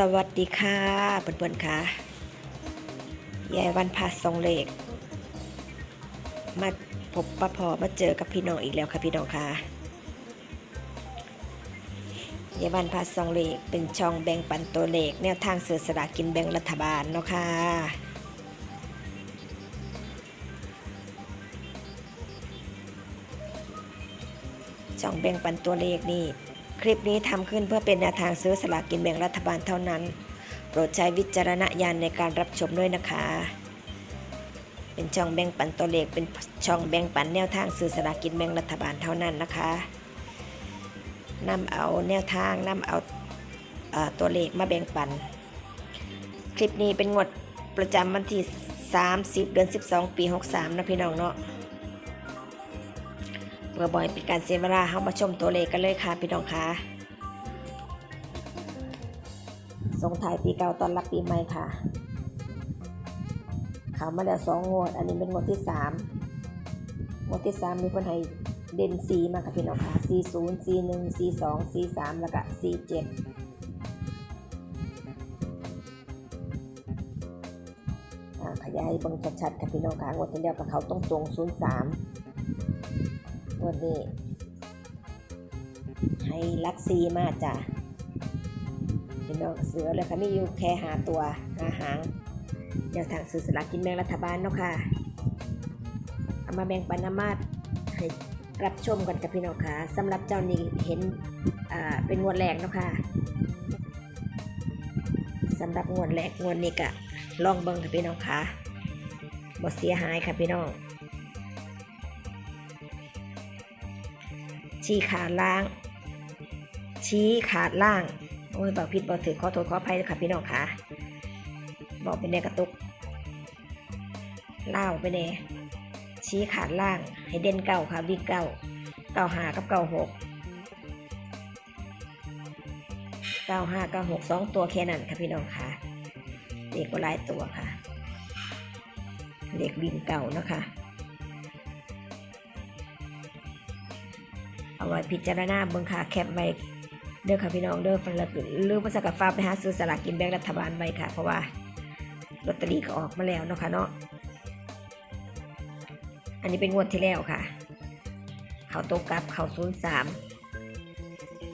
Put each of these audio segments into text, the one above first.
สวัสดีค่ะเพื่อนๆค่ะยายวันพาสองเลขมาพบปะพอมาเจอกับพี่น้องอีกแล้วค่ะพี่น้องค่ะยายวันพาสองเลขเป็นช่องแบ่งปันตัวเลขแนวทางซื้อสลากินแบ่งรัฐบาลเนาะค่ะช่องแบ่งปันตัวเลขนี่ คลิปนี้ทำขึ้นเพื่อเป็นแนวทางซื้อสลากกินแบ่งรัฐบาลเท่านั้น โปรดใช้วิจารณญาณในการรับชมด้วยนะคะ เป็นช่องแบ่งปันตัวเลขเป็นช่องแบ่งปันแนวทางซื้อสลากกินแบ่งรัฐบาลเท่านั้นนะคะนำเอาแนวทางนำเอาเอ่อตัวเลขมาแบ่งปัน คลิปนี้เป็นงวดประจำวันที่ 30 เดือน 12 ปี 63 นะพี่น้องเนาะ เพื่อบ่อยเป็นการเสียเวลาเข้ามาชมตัวเลขกันเลยค่ะพี่น้องค่ะส่งท้ายปีเก่าตอนรับปีใหม่ค่ะเขามาแล้วสองงวด อันนี้เป็นงวดที่สามงวดที่สามมีคนให้เด่นสีมาค่ะพี่น้องค่ะสี่ศูนย์สี่หนึ่งสี่สองสี่สามแล้วก็สี่เจ็ดขยายบังชัดๆค่ะพี่น้องค่ะงวดที่แล้วกับเขาต้องตรงศูนย์สาม วันนี้ให้ลักซีมาจ้ะพี่น้องเสือเลยค่ะมีอยู่แค่หาตัวหาหางแนวทางซื้อสลากกินแบ่งรัฐบาลเนาะค่ะเอามาแบ่งปันนามาตให้รับชมกันกับพี่น้องค่ะสำหรับเจ้านี้เห็นอ่าเป็นงวดแรกเนาะค่ะสำหรับงวดแรกงวดนี้ก็ลองเบิ่งค่ะพี่น้องค่ะบ่เสียหายค่ะพี่น้อง ชี้ขาดล่าง ชี้ขาดล่าง โอ้ยบอกผิดบอกถือขอโทษขออภัยค่ะพี่น้องค่ะ บอกเป็นกระตุกเล่าไปเนชี้ขาดล่าง ให้เด่นเก่าค่ะวิ่งเก่า เก่าหากับเก่าหกเก้าห้าเก้าหกสองตัวแค่นั้นค่ะพี่น้องค่ะเด็กก็หลายตัวค่ะเด็กวิ่งเก่านะคะ เอาไว้พิจารณาเบิ่งค่ะแคปไว้เด้อค่ะพี่น้องเด้อฟันละลืมภาษากับฟ้าไปหาซื้อสลากกินแบ่งรัฐบาลไว้ค่ะ เพราะว่าลอตเตอรี่ก็ออกมาแล้วเนาะค่ะเนาะอันนี้เป็นงวดที่แล้วค่ะ เขาตกกลับเขาศูนย์สาม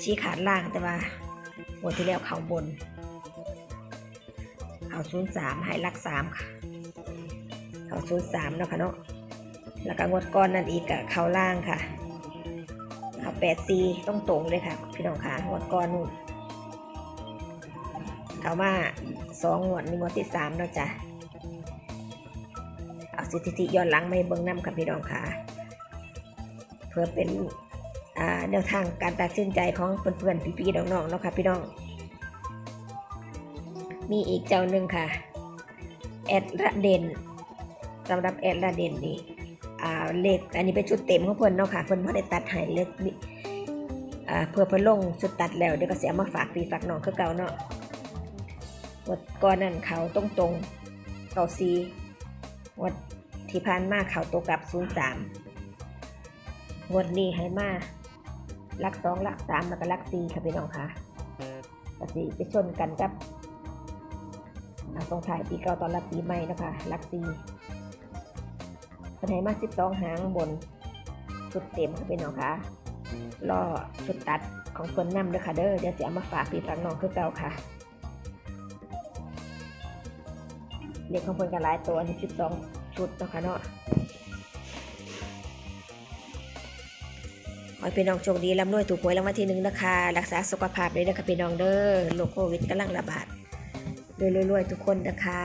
ชี้ขาดล่างแต่ว่างวดที่แล้วเขาบน เขาศูนย์สามให้ลักสามค่ะ เขาศูนย์สามเนาะค่ะเนาะแล้วก็งวดก้อนนั่นอีกกับเขาล่างค่ะ แปดซีต้องตรงเลยค่ะ พี่น้องค่ะงวก่อนนู่นเขามาสองงวนี่งวที่สามแล้วจ้ะเอาสถิติย้อนหลังไม่เบิ่งน้ำค่ะพี่น้องค่ะเพื่อเป็นแนวทางการตัดสินใจของเพื่อนๆพี่ๆน้องๆเนาะค่ะพี่น้อง มีอีกเจ้าหนึ่งค่ะ แอดระเด่นสำหรับแอดระเด่นนี่ เลขอันนี้เป็นชุดเต็มของเพิ่นเนาะค่ะเพิ่นบ่ได้ตัดให้เลขมิอ่าเพื่อเพิ่นลงชุดตัดแล้วเดี๋ยวก็สิเอามาฝากพี่ฝากน้องคือเก่าเนาะงวดก่อนนั้นเขาตรงตรงเก่าซีงวดที่ผ่านมาเขาตัวกลับ03งวดนี้ให้มาลักสองลักสามแล้วก็ลักสี่ค่ะพี่น้องค่ะก็สิไปชนกันกับอ่าส่งท้ายปีเก่าตอนรับปีใหม่นะคะลักสี่ เป็นให้มา12หางบนชุดเต็มค่ะพี่น้องค่ะรอชุดตัดของคนนำเด้อค่ะเด้อเดี๋ยวจะเอามาฝากพี่ฝากน้องคือเก่าค่ะ เด็กของคนกันหลายตัวอันนี้12ชุดเนาะค่ะเนาะขอให้พี่น้องโชคดีร่ำรวยถูกหวยรางวัลที่หนึ่งนะคะ รักษาสุขภาพเลยนะคะพี่น้องเด้อโรคโควิดกำลังระบาดรวยๆทุกคนนะคะ